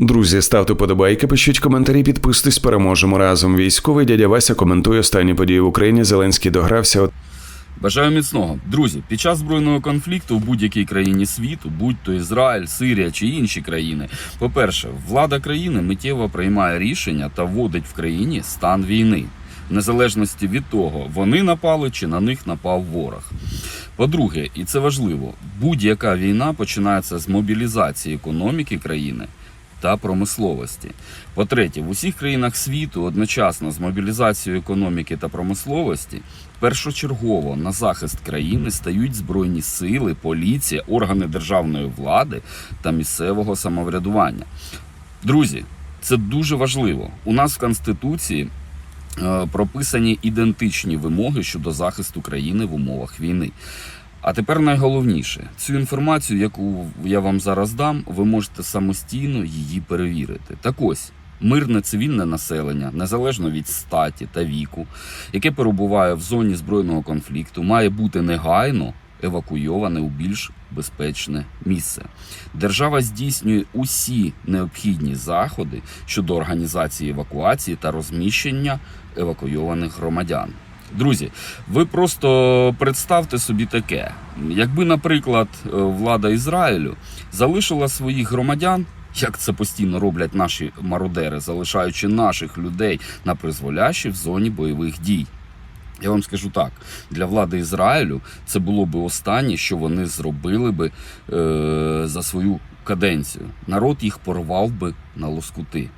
Друзі, ставте подобайки, пишіть коментарі, підписуйтесь, переможемо разом. Військовий дядя Вася коментує останні події в Україні. Зеленський догрався. Бажаю міцного. Друзі, під час збройного конфлікту в будь-якій країні світу, будь то Ізраїль, Сирія чи інші країни, по-перше, влада країни миттєво приймає рішення та вводить в країні стан війни, в незалежності від того, вони напали чи на них напав ворог. По-друге, і це важливо, будь-яка війна починається з мобілізації економіки країни та промисловості. По-третє, в усіх країнах світу одночасно з мобілізацією економіки та промисловості першочергово на захист країни стають збройні сили, поліція, органи державної влади та місцевого самоврядування. Друзі, це дуже важливо. У нас в Конституції е, прописані ідентичні вимоги щодо захисту країни в умовах війни. А тепер найголовніше, цю інформацію, яку я вам зараз дам, ви можете самостійно її перевірити. Так ось. Мирне цивільне населення, незалежно від статі та віку, яке перебуває в зоні збройного конфлікту, має бути негайно евакуйоване у більш безпечне місце. Держава здійснює усі необхідні заходи щодо організації евакуації та розміщення евакуйованих громадян. Друзі, ви просто представте собі таке: якби, наприклад, е, влада Ізраїлю залишила своїх громадян, як це постійно роблять наші мародери, залишаючи наших людей на призволящі в зоні бойових дій. Я вам скажу так: для влади Ізраїлю це було би останнє, що вони зробили би е, за свою каденцію. Народ їх порвав би на лоскути.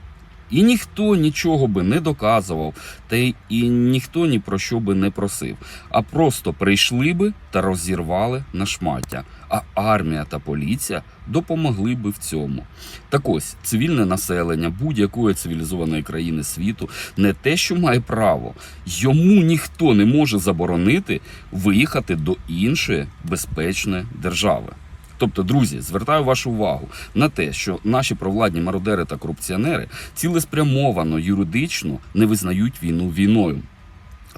І ніхто нічого би не доказував, та і ніхто ні про що би не просив, а просто прийшли би та розірвали на шмаття. А армія та поліція допомогли би в цьому. Так ось цивільне населення будь-якої цивілізованої країни світу не те, що має право, йому ніхто не може заборонити виїхати до іншої безпечної держави. Тобто, друзі, звертаю вашу увагу на те, що наші провладні мародери та корупціонери цілеспрямовано юридично не визнають війну війною.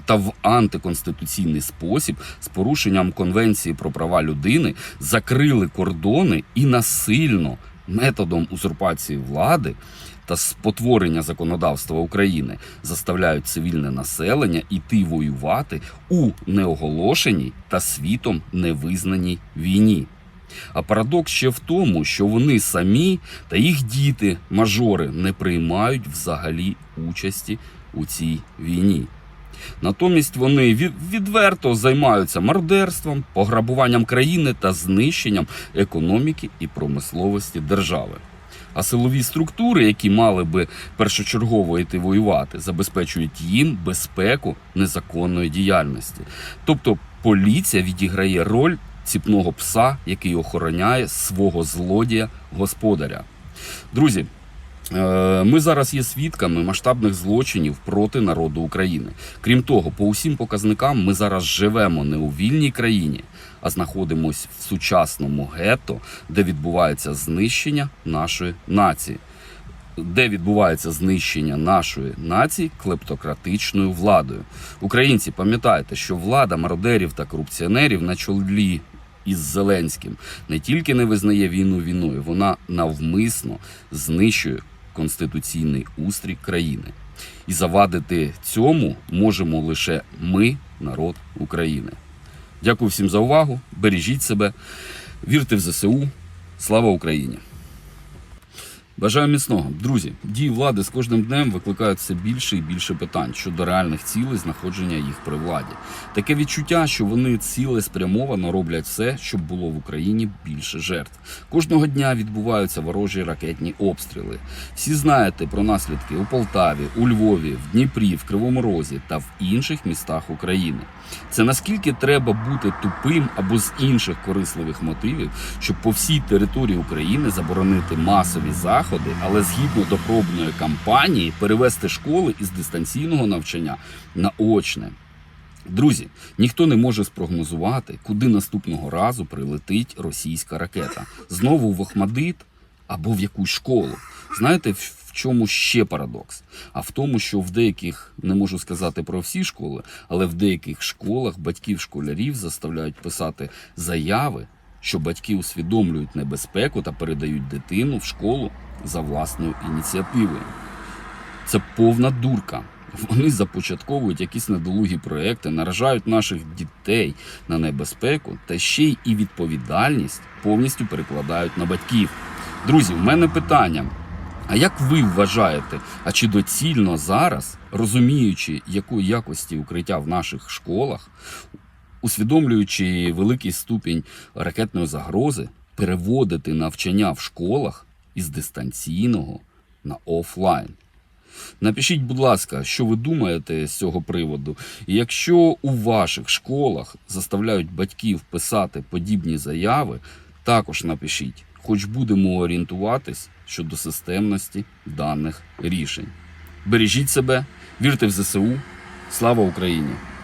Та в антиконституційний спосіб з порушенням Конвенції про права людини закрили кордони і насильно методом узурпації влади та спотворення законодавства України заставляють цивільне населення іти воювати у неоголошеній та світом невизнаній війні. А парадокс ще в тому, що вони самі та їх діти, мажори, не приймають взагалі участі у цій війні. Натомість вони відверто займаються мародерством, пограбуванням країни та знищенням економіки і промисловості держави. А силові структури, які мали би першочергово йти воювати, забезпечують їм безпеку незаконної діяльності. Тобто поліція відіграє роль ціпного пса, який охороняє свого злодія господаря. Друзі, е, ми зараз є свідками масштабних злочинів проти народу України. Крім того, по усім показникам ми зараз живемо не у вільній країні, а знаходимося в сучасному гетто, де відбувається знищення нашої нації. Де відбувається знищення нашої нації клептократичною владою. Українці, пам'ятайте, що влада мародерів та корупціонерів на чолі із Зеленським не тільки не визнає війну війною, вона навмисно знищує конституційний устрій країни. І завадити цьому можемо лише ми, народ України. Дякую всім за увагу. Бережіть себе, вірте в ЗСУ. Слава Україні! Бажаю міцного, друзі. Дії влади з кожним днем викликають все більше і більше питань щодо реальних цілей знаходження їх при владі. Таке відчуття, що вони цілеспрямовано роблять все, щоб було в Україні більше жертв. Кожного дня відбуваються ворожі ракетні обстріли. Всі знаєте про наслідки у Полтаві, у Львові, в Дніпрі, в Кривому Розі та в інших містах України. Це наскільки треба бути тупим або з інших корисливих мотивів, щоб по всій території України заборонити масові заходи, але згідно до пробної кампанії перевести школи із дистанційного навчання на очне. Друзі, ніхто не може спрогнозувати, куди наступного разу прилетить російська ракета. Знову в Охмадит або в якусь школу. Знаєте, в чому ще парадокс? А в тому, що в деяких, не можу сказати про всі школи, але в деяких школах батьків школярів заставляють писати заяви, що батьки усвідомлюють небезпеку та передають дитину в школу за власною ініціативою. Це повна дурка. Вони започатковують якісь недолугі проекти, наражають наших дітей на небезпеку та ще й і відповідальність повністю перекладають на батьків. Друзі, в мене питання. А як ви вважаєте, а чи доцільно зараз, розуміючи, якої якості укриття в наших школах, усвідомлюючи великий ступінь ракетної загрози, переводити навчання в школах із дистанційного на офлайн? Напишіть, будь ласка, що ви думаєте з цього приводу. І якщо у ваших школах заставляють батьків писати подібні заяви, також напишіть, хоч будемо орієнтуватись щодо системності даних рішень. Бережіть себе, вірте в ЗСУ. Слава Україні!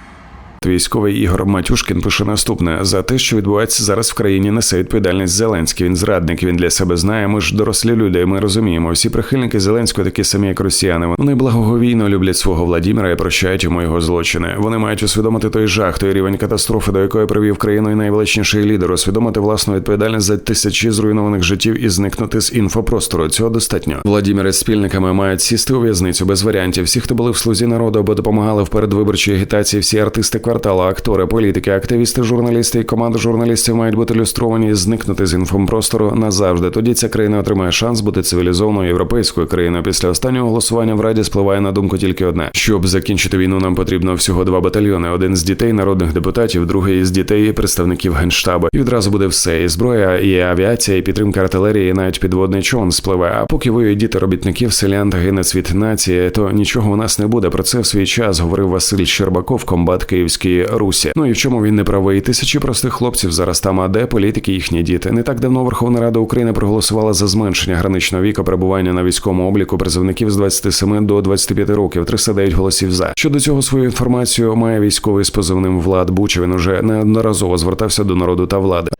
Військовий Ігор Матюшкін пише наступне: за те, що відбувається зараз в країні, несе відповідальність Зеленський. Він зрадник. Він для себе знає. Ми ж дорослі люди. Ми розуміємо. Всі прихильники Зеленського такі самі, як росіяни. Вони благоговійно люблять свого Владіміра і прощають йому його злочини. Вони мають усвідомити той жах, той рівень катастрофи, до якої привів країну і найвеличніший лідер, усвідомити власну відповідальність за тисячі зруйнованих життів і зникнути з інфопростору. Цього достатньо. Владімір з спільниками мають сісти у в'язницю без варіантів. Всі, хто були в слузі народу або допомагали в передвиборчій агітації, всі артисти кварталу, актори, політики, активісти, журналісти і команда журналістів мають бути люстровані і зникнути з інфопростору назавжди. Тоді ця країна отримає шанс бути цивілізованою європейською країною. Після останнього голосування в раді спливає на думку тільки одне: щоб закінчити війну, нам потрібно всього два батальйони: один з дітей народних депутатів, другий з дітей представників генштабу. І відразу буде все: і зброя, і авіація, і підтримка артилерії, і навіть підводний човен спливе. А поки воюють діти робітників, селян та гине світ нації, то нічого у нас не буде. Про це в свій час говорив Василь Щербаков, комбат Київської Русі. Ну і в чому він не правий? Тисячі простих хлопців зараз там, а де політики їхні діти. Не так давно Верховна Рада України проголосувала за зменшення граничного віку перебування на військовому обліку призовників з 27 до 25 років. 309 голосів за. Щодо цього свою інформацію має військовий з позивним Влад Буча. Він уже неодноразово звертався до народу та влади.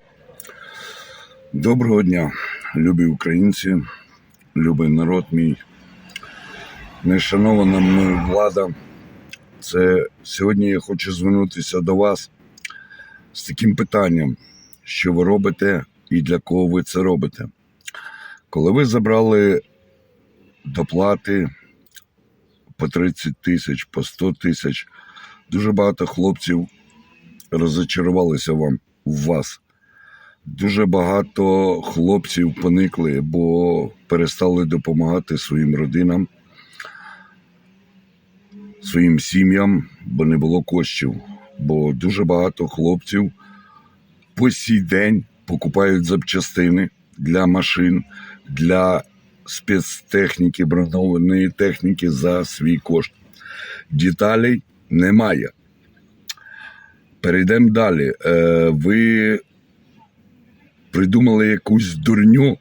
Доброго дня, любі українці, любий народ мій, нешанована мною влада. Це сьогодні я хочу звернутися до вас з таким питанням, що ви робите і для кого ви це робите. Коли ви забрали доплати по 30 тисяч, по 100 тисяч, дуже багато хлопців розочарувалися вам в вас. Дуже багато хлопців поникли, бо перестали допомагати своїм родинам, своїм сім'ям, бо не було коштів. Бо дуже багато хлопців по сій день покупають запчастини для машин, для спецтехніки, бронованої техніки за свій кошт. Деталей немає. Перейдемо далі. Е, ви придумали якусь дурню,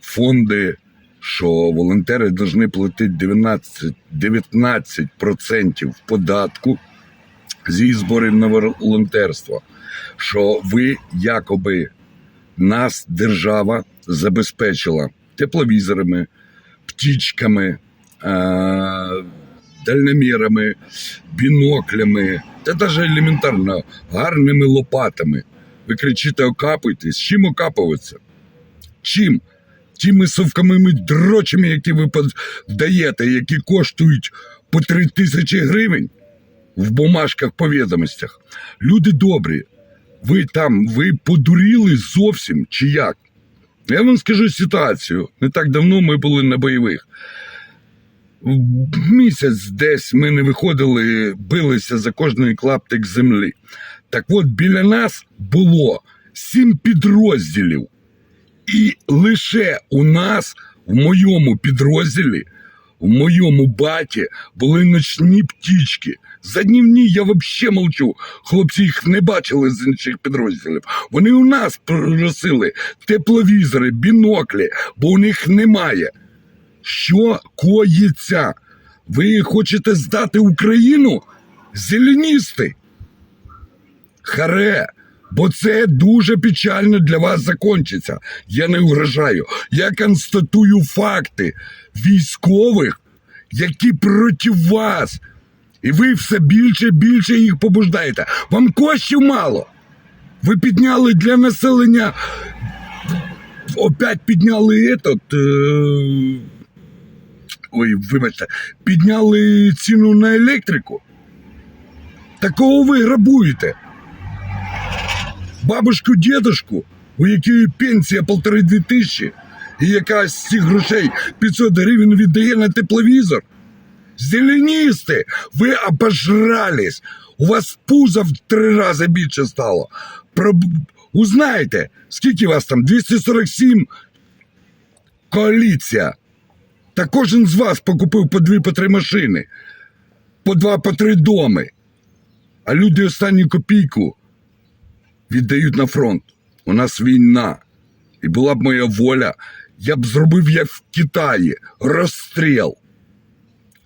фонди, що волонтери повинні платити 19, 19% податку зі зборів на волонтерство. Що ви якоби нас держава забезпечила тепловізорами, птічками, е- дальномірами, біноклями та навіть елементарно гарними лопатами. Ви кричите, окапуйтесь. Чим окапуватися? Чим? Тими совками дрочами, які ви даєте, які коштують по три тисячі гривень в бумажках по відомостях. Люди добрі, ви там, ви подуріли зовсім чи як? Я вам скажу ситуацію. Не так давно ми були на бойових. Місяць десь ми не виходили, билися за кожний клаптик землі. Так от біля нас було сім підрозділів. І лише у нас в моєму підрозділі, в моєму баті були ночні птічки. За днівні я взагалі мовчу. Хлопці їх не бачили з інших підрозділів. Вони у нас просили тепловізори, біноклі, бо у них немає. Що коїться? Ви хочете здати Україну? Зеленісти? Харе, бо це дуже печально для вас закінчиться. Я не угрожаю. Я констатую факти військових, які проти вас. І ви все більше і більше їх побуждаєте. Вам коштів мало. Ви підняли для населення. Опять підняли этот. Е... Ой, вибачте, підняли ціну на електрику. Такого ви грабуєте. Бабушку, дідушку, у якої пенсія полтори-дві тисячі, і яка з цих грошей 500 гривень віддає на тепловізор. Зеленісти, ви обожрались. У вас пузо в три рази більше стало. Про... Узнайте, скільки вас там? 247 коаліція. Та кожен з вас покупив по дві по три машини, по два по три доми. А люди останню копійку віддають на фронт. У нас війна. І була б моя воля, я б зробив як в Китаї розстріл.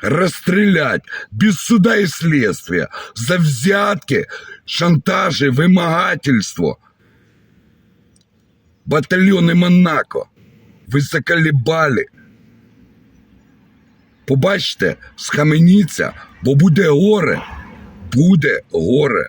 Расстрелять без суда и следствия за взятки, шантажи, вымогательство. Батальйони Монако. Ви заколебали. Побачте, схаменіться, бо буде горе. Буде горе.